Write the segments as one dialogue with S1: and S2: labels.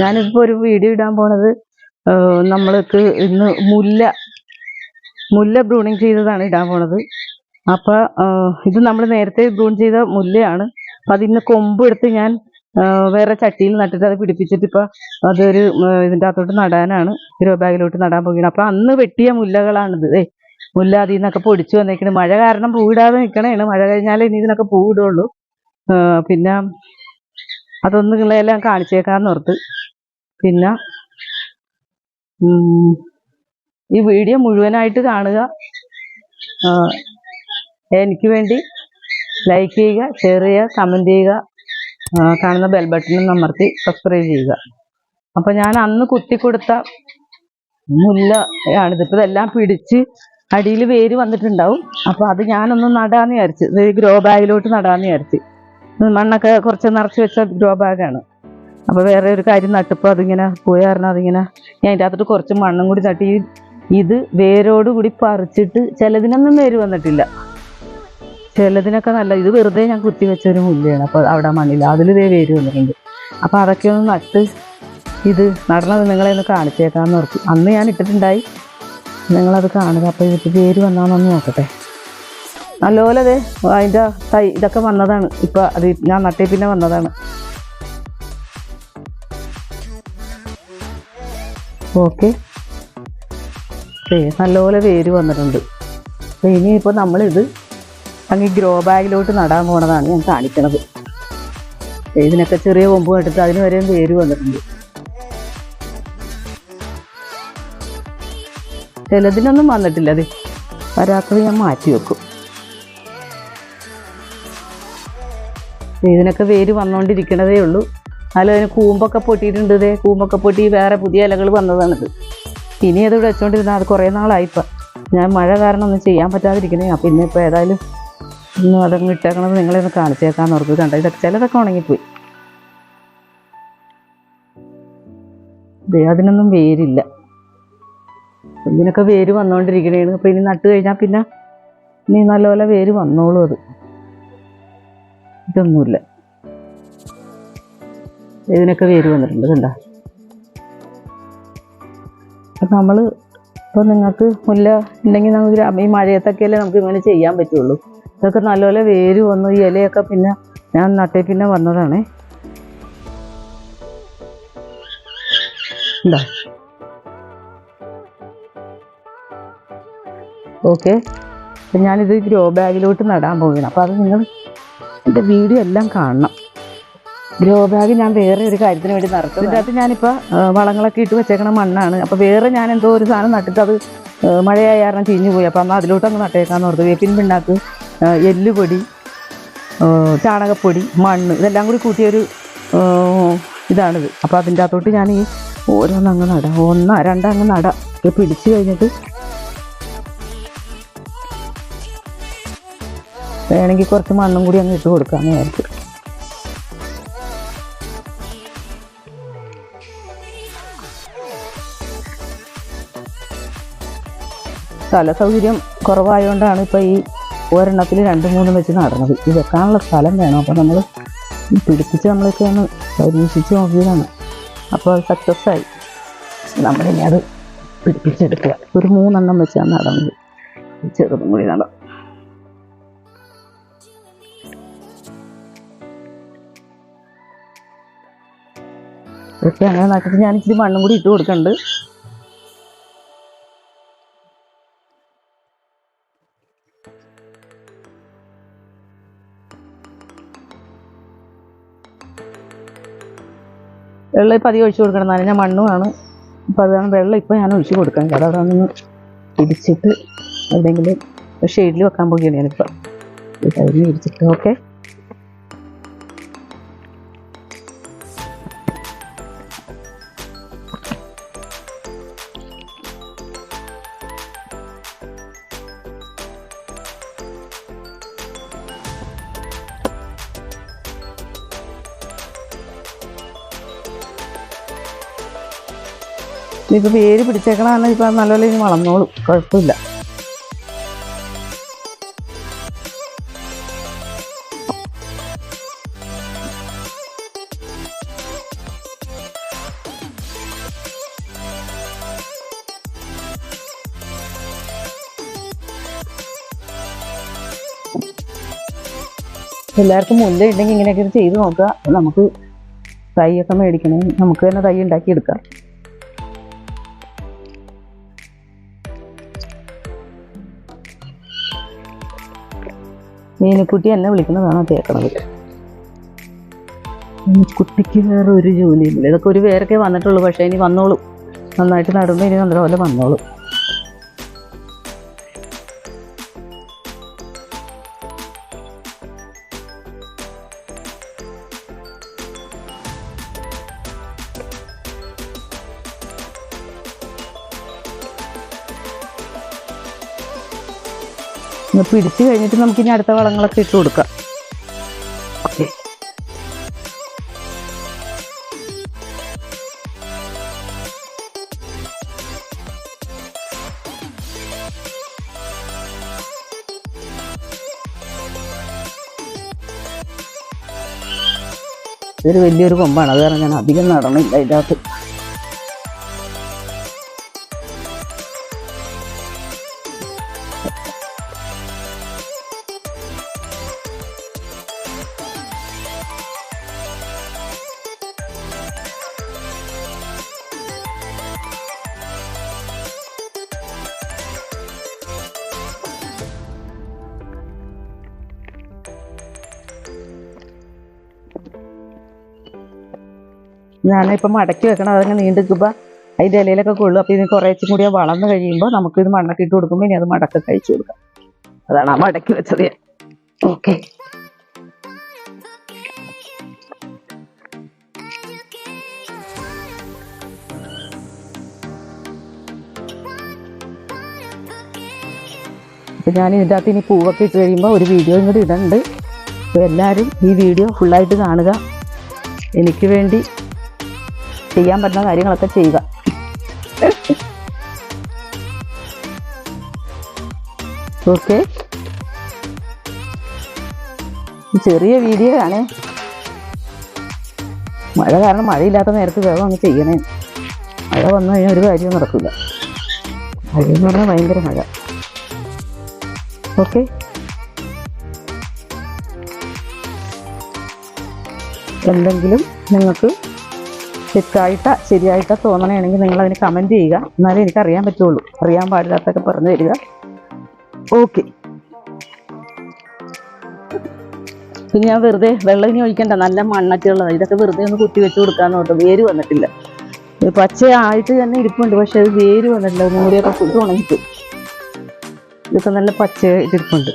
S1: ഞാനിപ്പോ ഒരു വീഡിയോ ഇടാൻ പോണത് നമ്മൾക്ക് ഇന്ന് മുല്ല മുല്ല ബ്രൂണിങ് ചെയ്തതാണ് ഇടാൻ പോണത്. അപ്പൊ ഇത് നമ്മൾ നേരത്തെ ബ്രൂൺ ചെയ്ത മുല്ലയാണ്. അപ്പൊ അതിന്ന് കൊമ്പ് എടുത്ത് ഞാൻ വേറെ ചട്ടിയിൽ നട്ടിട്ട് അത് പിടിപ്പിച്ചിട്ട് ഇപ്പൊ അതൊരു ഇതിന്റെ അകത്തോട്ട് നടാനാണ്. ഹീറോ ബാഗിലോട്ട് നടാൻ പോകുന്നത് അപ്പൊ അന്ന് വെട്ടിയ മുല്ലകളാണിത്. ഏ മുല്ല അതിൽ നിന്നൊക്കെ പൊടിച്ചു വന്നേക്കണ്. മഴ കാരണം പൂവിടാതെ നിൽക്കണേണ് മഴ കഴിഞ്ഞാലേ ഇനി ഇതിനൊക്കെ പൂവിടുള്ളൂ. പിന്നെ അതൊന്ന് കാണിച്ചേക്കാന്ന് ഓർത്ത്. പിന്നെ ഈ വീഡിയോ മുഴുവനായിട്ട് കാണുക. എനിക്ക് വേണ്ടി ലൈക്ക് ചെയ്യുക ഷെയർ ചെയ്യുക കമന്റ് ചെയ്യുക. കാണുന്ന ബെൽ ബട്ടണും അമർത്തി സബ്സ്ക്രൈബ് ചെയ്യുക. അപ്പോൾ ഞാൻ അന്ന് കുത്തിക്കൊടുത്ത മുല്ല ആണിതിപ്പോൾ ഇതെല്ലാം പിടിച്ച് അടിയിൽ വേര് വന്നിട്ടുണ്ടാവും. അപ്പോൾ അത് ഞാനൊന്ന് നടാന്ന് വിചാരിച്ചു. ഗ്രോ ബാഗിലോട്ട് നടാന്ന് വിചാരിച്ചു. മണ്ണൊക്കെ കുറച്ച് നിറച്ച് വെച്ച ഗ്രോ ബാഗാണ് അപ്പൊ വേറെ ഒരു കാര്യം നട്ടപ്പോൾ അതിങ്ങനെ പോയ കാരണം അതിങ്ങനെ ഞാൻ അതിന്റെ അകത്തോട്ട് കുറച്ച് മണ്ണും കൂടി തട്ടി. ഈ- ഇത് വേരോടുകൂടി പറിച്ചിട്ട് ചിലതിനൊന്നും വേര് വന്നിട്ടില്ല. ചിലതിനൊക്കെ നല്ല ഇത് വെറുതെ ഞാൻ കുത്തി വെച്ച ഒരു മുല്ലയാണ്. അപ്പോൾ അവിടെ മണ്ണിൽ അതിൽ ഇതേ വേര് വന്നിട്ടുണ്ട്. അപ്പോൾ അതൊക്കെ ഒന്ന് നട്ട് ഇത് നടണത് നിങ്ങളെ ഒന്ന് കാണിച്ചേക്കാന്ന് ഓർത്തു. അന്ന് ഞാൻ ഇട്ടിട്ടുണ്ടായി. നിങ്ങളത് കാണുക. അപ്പോൾ ഇതിൽ വേര് വന്നാന്നൊന്ന് നോക്കട്ടെ. നല്ലപോലെ അതെ അതിന്റെ തൈ ഇതൊക്കെ വന്നതാണ്. ഇപ്പോൾ അത് ഞാൻ നട്ടേ പിന്നെ വന്നതാണ്. ഓക്കെ. നല്ലപോലെ വേര് വന്നിട്ടുണ്ട്. അപ്പോൾ ഇനിയിപ്പോൾ നമ്മളിത് അങ്ങ് ഗ്രോ ബാഗിലോട്ട് നടാൻ പോണതാണ് ഞാൻ കാണിക്കണത്. ഇതിനൊക്കെ ചെറിയ കൊമ്പ് കെട്ടിട്ട് അതിന് വരെയും വേര് വന്നിട്ടുണ്ട്. ചിലതിനൊന്നും വന്നിട്ടില്ല അതെ വരാത്തത് ഞാൻ മാറ്റി വെക്കും. ഇതിനൊക്കെ വേര് വന്നുകൊണ്ടിരിക്കണതേ ഉള്ളൂ. എന്നാലും അതിന് കൂമ്പൊക്കെ പൊട്ടിയിട്ടുണ്ട് ഇതേ കൂമ്പൊക്കെ പൊട്ടി വേറെ പുതിയ ഇലകൾ വന്നതാണിത്. ഇനി അത് ഇവിടെ അത് കുറേ നാളായിപ്പോൾ ഞാൻ മഴ കാരണം ഒന്നും ചെയ്യാൻ പറ്റാതിരിക്കണേ. അപ്പം ഇന്നിപ്പോൾ ഏതായാലും ഇന്ന് അതങ്ങ് ഇട്ടേക്കണത് നിങ്ങളെ ഒന്ന് കാണിച്ചേക്കാന്ന് ഓർത്ത് കണ്ട? ഇതൊക്കെ ചിലതൊക്കെ ഉണങ്ങിപ്പോയി. അതിനൊന്നും വേരില്ല. ഇതിനൊക്കെ വേര് വന്നുകൊണ്ടിരിക്കണേണ് അപ്പം ഇനി നട്ട് കഴിഞ്ഞാൽ പിന്നെ ഇനി നല്ലപോലെ വേര് വന്നോളൂ അത്. ഇതൊന്നുമില്ല. ഇതിനൊക്കെ വേര് വന്നിട്ടുണ്ട് കണ്ട? അപ്പം നമ്മൾ ഇപ്പോൾ നിങ്ങൾക്ക് മുല്ല ഉണ്ടെങ്കിൽ നമുക്ക് ഈ മഴയത്തൊക്കെയല്ലേ നമുക്ക് ഇങ്ങനെ ചെയ്യാൻ പറ്റുള്ളൂ. ഇതൊക്കെ നല്ലപോലെ വേര് വന്നു ഈ ഇലയൊക്കെ പിന്നെ ഞാൻ നട്ടേ പിന്നെ വന്നതാണേ. എന്താ ഓക്കെ. ഞാനിത് ഗ്രോ ബാഗിലോട്ട് നടാൻ പോവുകയാണ്. അപ്പോൾ അത് നിങ്ങൾ എന്റെ വീഡിയോ എല്ലാം കാണണം. ഗ്രോ ബാഗ് ഞാൻ വേറെ ഒരു കാര്യത്തിന് വേണ്ടി നടത്തും. ഇതിനകത്ത് ഞാനിപ്പോൾ വളങ്ങളൊക്കെ ഇട്ട് വെച്ചേക്കണ മണ്ണാണ്. അപ്പോൾ വേറെ ഞാൻ എന്തോ ഒരു സാധനം നട്ടിട്ട് അത് മഴയായ കാരണം ചീഞ്ഞു പോയി. അപ്പോൾ എന്നാൽ അതിലോട്ട് അങ്ങ് നട്ടേക്കാന്ന് ഓർത്ത്. വേപ്പിൻ പിണ്ണാക്ക് എല്ലുപൊടി ചാണകപ്പൊടി മണ്ണ് ഇതെല്ലാം കൂടി കൂട്ടിയൊരു ഇതാണിത്. അപ്പോൾ അതിന്റെ അകത്തോട്ട് ഞാൻ ഈ ഓരോന്നങ്ങ് നടാം. ഒന്ന രണ്ടങ്ങ് നടാം. പിടിച്ചു കഴിഞ്ഞിട്ട് വേണമെങ്കിൽ കുറച്ച് മണ്ണും കൂടി അങ്ങ് ഇട്ട് കൊടുക്കാമെന്ന് വിചാരിച്ചു. സ്ഥല സൗകര്യം കുറവായതുകൊണ്ടാണ് ഇപ്പോൾ ഈ ഒരെണ്ണത്തിൽ രണ്ട് മൂന്നും വെച്ച് നടന്നത്. ഇത് വെക്കാനുള്ള സ്ഥലം വേണം. അപ്പോൾ നമ്മൾ പിടിപ്പിച്ച് നമ്മളൊക്കെ ഒന്ന് പരീക്ഷിച്ച് നോക്കിയതാണ്. അപ്പോൾ അത് സക്സസ് ആയി. നമ്മളിനി അത് പിടിപ്പിച്ചെടുക്കുക. ഒരു മൂന്നെണ്ണം വെച്ചാണ് നടന്നത്. ചെറുതും കൂടി നടന്നു ഇപ്പം അങ്ങനെ നട്ടിട്ട് ഞാൻ ഇച്ചിരി മണ്ണും കൂടി ഇട്ട് കൊടുക്കുന്നുണ്ട് വെള്ളം ഇപ്പം അധികം ഒഴിച്ചു കൊടുക്കണം. നനഞ്ഞ മണ്ണുമാണ് അപ്പോൾ അതാണ് വെള്ളം ഇപ്പോൾ ഞാൻ ഒഴിച്ചു കൊടുക്കാൻ. അത് അവിടെ നിന്ന് പിടിച്ചിട്ട് എവിടെയെങ്കിലും ഷെയ്ഡിൽ വെക്കാൻ പോകുകയാണ് ഞാനിപ്പോൾ കഴിഞ്ഞ് ഇടിച്ചിട്ട് ഓക്കെ ഇതിപ്പോൾ വേര് പിടിച്ചേക്കണമെന്ന് ഇപ്പം നല്ലപോലെ ഇനി വളർന്നോളും. കുഴപ്പമില്ല. എല്ലാവർക്കും മുല്ല ഉണ്ടെങ്കിൽ ഇങ്ങനെയൊക്കെ ചെയ്ത് നോക്കുക. നമുക്ക് തൈയൊക്കെ മേടിക്കണമെങ്കിൽ നമുക്ക് തന്നെ തൈ ഉണ്ടാക്കിയെടുക്കാം മീനുക്കുട്ടി എന്നെ വിളിക്കുന്നതാണ് കേൾക്കണത് കുട്ടിക്ക് വേറെ ഒരു ജോലിയില്ല. ഇതൊക്കെ ഒരു പേരൊക്കെ വന്നിട്ടുള്ളൂ പക്ഷേ ഇനി വന്നോളും. നന്നായിട്ട് നടന്നു ഇനി നല്ലപോലെ വന്നോളൂ. ഒന്ന് പിടിച്ച് കഴിഞ്ഞിട്ട് നമുക്ക് ഇനി അടുത്ത വളങ്ങളൊക്കെ ഇട്ട് കൊടുക്കാം. ഓക്കെ. ഇതൊരു വലിയൊരു കൊമ്പാണ്. അത് കാരണം ഞാൻ അധികം നടണില്ല ഇതിന്റെ അകത്ത് ഞാനിപ്പോൾ മടക്കി വെക്കണം അതങ്ങനെ നീണ്ടു നിൽക്കുമ്പോൾ അതിന്റെ ഇലയിലൊക്കെ കൊള്ളും. അപ്പോൾ ഇതിന് കുറേച്ചും കൂടി വളർന്നു കഴിയുമ്പോൾ നമുക്ക് ഇത് മണ്ണൊക്കെ ഇട്ട് കൊടുക്കുമ്പോൾ ഇനി അത് മടക്ക കഴിച്ചു കൊടുക്കാം. അതാണ് ആ മടക്കി വെച്ചത് ഓക്കെ അപ്പം ഞാൻ ഇതിന്റെ അകത്ത് ഇനി പൂവൊക്കെ ഇട്ട് കഴിയുമ്പോൾ ഒരു വീഡിയോ ഇങ്ങോട്ട് ഇടുന്നുണ്ട് അപ്പോൾ എല്ലാവരും ഈ വീഡിയോ ഫുള്ളായിട്ട് കാണുക. എനിക്ക് വേണ്ടി ചെയ്യാൻ പറ്റുന്ന കാര്യങ്ങളൊക്കെ ചെയ്യുക. ഓക്കെ. ചെറിയ വീഡിയോ ആണ് മഴ കാരണം മഴയില്ലാത്ത നേരത്ത് വേഗം അങ്ങ് ചെയ്യണേ. മഴ വന്നു കഴിഞ്ഞാൽ ഒരു കാര്യവും നടക്കില്ല. മഴ എന്ന് പറഞ്ഞാൽ ഭയങ്കര മഴ. ഓക്കെ. എന്തെങ്കിലും നിങ്ങൾക്ക് തെറ്റായിട്ടാ ശരിയായിട്ടാ തോന്നണമെങ്കിൽ നിങ്ങൾ അതിന് കമന്റ് ചെയ്യുക. എന്നാലേ എനിക്ക് അറിയാൻ പറ്റുള്ളൂ. അറിയാൻ പാടില്ലാത്തൊക്കെ പറഞ്ഞു തരിക. ഓക്കെ പിന്നെ ഞാൻ വെറുതെ വെള്ളം ഇനി ഒഴിക്കണ്ട. നല്ല മണ്ണറ്റുള്ളതാണ് ഇതൊക്കെ വെറുതെ ഒന്ന് കുത്തി വെച്ച് കൊടുക്കാന്ന് നോട്ടോ വേര് വന്നിട്ടില്ല. പച്ചയായിട്ട് തന്നെ ഇരിപ്പുണ്ട്. പക്ഷെ അത് വേര് വന്നിട്ടില്ല. മൂടിയൊക്കെ ഫുഡ് ഉണങ്ങിട്ട് ഇതൊക്കെ നല്ല പച്ചയായിട്ട് ഇരിപ്പുണ്ട്.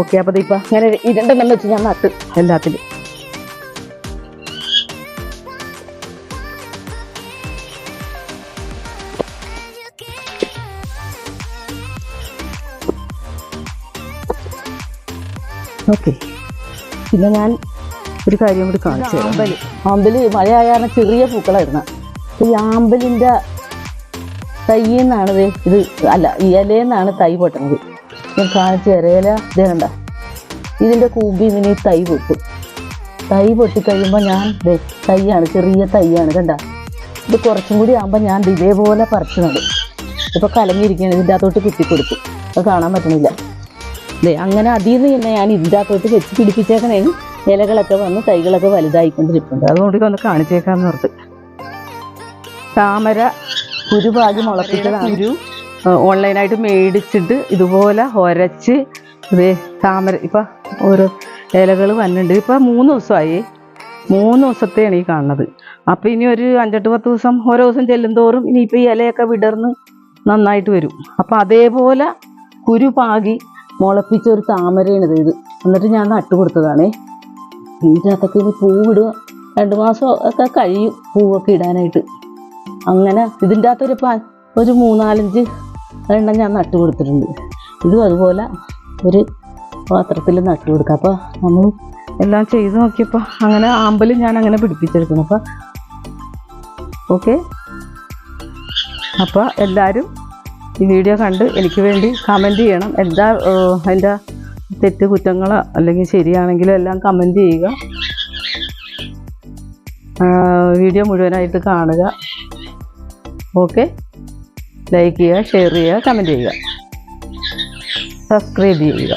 S1: ഓക്കെ അപ്പൊ ദീപ ഞാൻ ഇരണ്ടെണ്ണം രണ്ടെണ്ണം വെച്ച് ഞാൻ നട്ട് എല്ലാത്തിലും. ഓക്കെ. പിന്നെ ഞാൻ ഒരു കാര്യം കൂടി കാണിച്ചു തരാം. ആമ്പലി. മഴയായാണ് മഴയായ കാരണം ചെറിയ പൂക്കളായിരുന്നു. ഈ ആമ്പലിന്റെ തൈയിൽ നിന്നാണ് ഇത് അല്ല ഇലയിൽ തൈ പൊട്ടണത്. ഞാൻ കാണിച്ചു തരാം. ഇല ഇതിന്റെ കൂമ്പി ഇതിന്റെ കൂമ്പിൽ നിന്ന് ഈ തൈ പൊട്ടും. തൈ പൊട്ടി കഴിയുമ്പോൾ ഞാൻ തൈയാണ് ചെറിയ തൈയാണ് കണ്ട. ഇത് കുറച്ചും കൂടി ആകുമ്പോൾ ഞാൻ ഇതേപോലെ പറിച്ചു നടും ഇപ്പോൾ കലങ്ങിയിരിക്കുകയാണ് ഇതിന്റെ അകത്തോട്ട് കുത്തിക്കൊടുക്കും. അത് കാണാൻ പറ്റണില്ല. ദേ അങ്ങനെ അതിൽ നിന്ന് തന്നെ ഞാൻ ഇതിന്റെ അകത്തോട്ട് വെച്ച് പിടിപ്പിച്ചേക്കണേ ഇലകളൊക്കെ വന്ന് തൈകളൊക്കെ വലുതായിക്കൊണ്ടിരിപ്പുണ്ട്. അതുകൊണ്ട് ഒന്ന് കാണിച്ചേക്കാന്ന് ഓർത്ത്. താമര കുരുപാകി മുളപ്പിച്ചതാണ്. കുരു. ഓൺലൈനായിട്ട് മേടിച്ചിട്ട് ഇതുപോലെ ഒരച്ച് ഇതേ താമര ഇപ്പം ഓരോ ഇലകൾ വന്നിട്ടുണ്ട് ഇപ്പം മൂന്ന് ദിവസമായി. മൂന്ന് ദിവസത്തെയാണ് ഈ കാണുന്നത്. അപ്പം ഇനി ഒരു അഞ്ചെട്ട് പത്ത് ദിവസം ഓരോ ദിവസം ചെല്ലുന്തോറും ഇനിയിപ്പോൾ ഈ ഇലയൊക്കെ വിടർന്ന് നന്നായിട്ട് വരും. അപ്പം അതേപോലെ കുരു പാകി മുളപ്പിച്ച ഒരു താമരയാണിത്. ഇത് എന്നിട്ട് ഞാൻ നട്ടു കൊടുത്തതാണേ. ഇതിന്റെ അകത്തൊക്കെ ഇനി പൂവിടുക. രണ്ട് മാസം ഒക്കെ കഴിയും പൂവൊക്കെ ഇടാനായിട്ട്. അങ്ങനെ ഇതിന്റെ അകത്തൊരു ഒരു മൂന്നാലഞ്ച് എണ്ണം ഞാൻ നട്ടു കൊടുത്തിട്ടുണ്ട്. ഇതും അതുപോലെ ഒരു പാത്രത്തിൽ നട്ടു കൊടുക്കുക. അപ്പോൾ നമ്മൾ എല്ലാം ചെയ്ത് നോക്കിയപ്പോൾ അങ്ങനെ ആമ്പൽ ഞാൻ അങ്ങനെ പിടിപ്പിച്ചെടുക്കുന്നു. അപ്പോൾ ഓക്കെ. അപ്പോൾ എല്ലാവരും ഈ വീഡിയോ കണ്ട് എനിക്ക് വേണ്ടി കമന്റ് ചെയ്യണം. എന്താ എന്റെ തെറ്റ് കുറ്റങ്ങളോ അല്ലെങ്കിൽ ശരിയാണെങ്കിലും എല്ലാം കമന്റ് ചെയ്യുക. വീഡിയോ മുഴുവനായിട്ട് കാണുക. ഓക്കെ ലൈക്ക് ചെയ്യുക ഷെയർ ചെയ്യുക കമന്റ് ചെയ്യുക. സബ്സ്ക്രൈബ് ചെയ്യുക.